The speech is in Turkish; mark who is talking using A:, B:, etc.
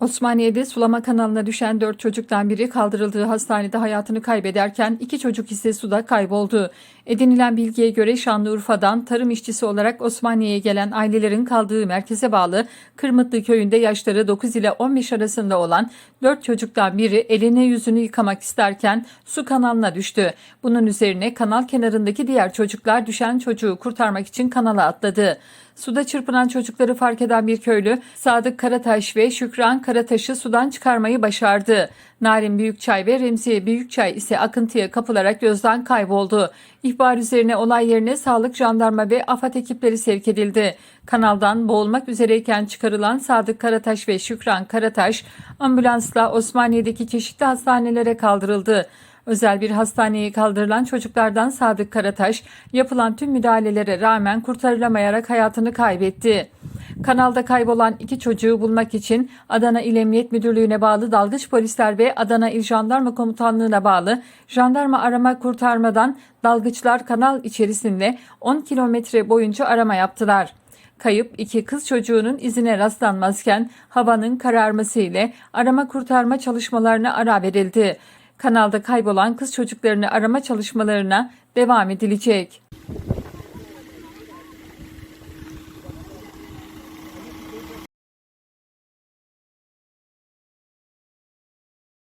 A: Osmaniye'de sulama kanalına düşen dört çocuktan biri kaldırıldığı hastanede hayatını kaybederken iki çocuk ise suda kayboldu. Edinilen bilgiye göre Şanlıurfa'dan tarım işçisi olarak Osmaniye'ye gelen ailelerin kaldığı merkeze bağlı Kırmıtlı köyünde yaşları 9 ile 15 arasında olan dört çocuktan biri eline yüzünü yıkamak isterken su kanalına düştü. Bunun üzerine kanal kenarındaki diğer çocuklar düşen çocuğu kurtarmak için kanala atladı. Suda çırpınan çocukları fark eden bir köylü Sadık Karataş ve Şükran Karataş'ı sudan çıkarmayı başardı. Narin Büyükçay ve Remziye Büyükçay ise akıntıya kapılarak gözden kayboldu. İhbar üzerine olay yerine sağlık, jandarma ve AFAD ekipleri sevk edildi. Kanaldan boğulmak üzereyken çıkarılan Sadık Karataş ve Şükran Karataş ambulansla Osmaniye'deki çeşitli hastanelere kaldırıldı. Özel bir hastaneye kaldırılan çocuklardan Sadık Karataş yapılan tüm müdahalelere rağmen kurtarılamayarak hayatını kaybetti. Kanalda kaybolan iki çocuğu bulmak için Adana İl Emniyet Müdürlüğü'ne bağlı dalgıç polisler ve Adana İl Jandarma Komutanlığı'na bağlı jandarma arama kurtarmadan dalgıçlar kanal içerisinde 10 kilometre boyunca arama yaptılar. Kayıp iki kız çocuğunun izine rastlanmazken havanın kararması ile arama kurtarma çalışmalarına ara verildi. Kanalda kaybolan kız çocuklarını arama çalışmalarına devam edilecek.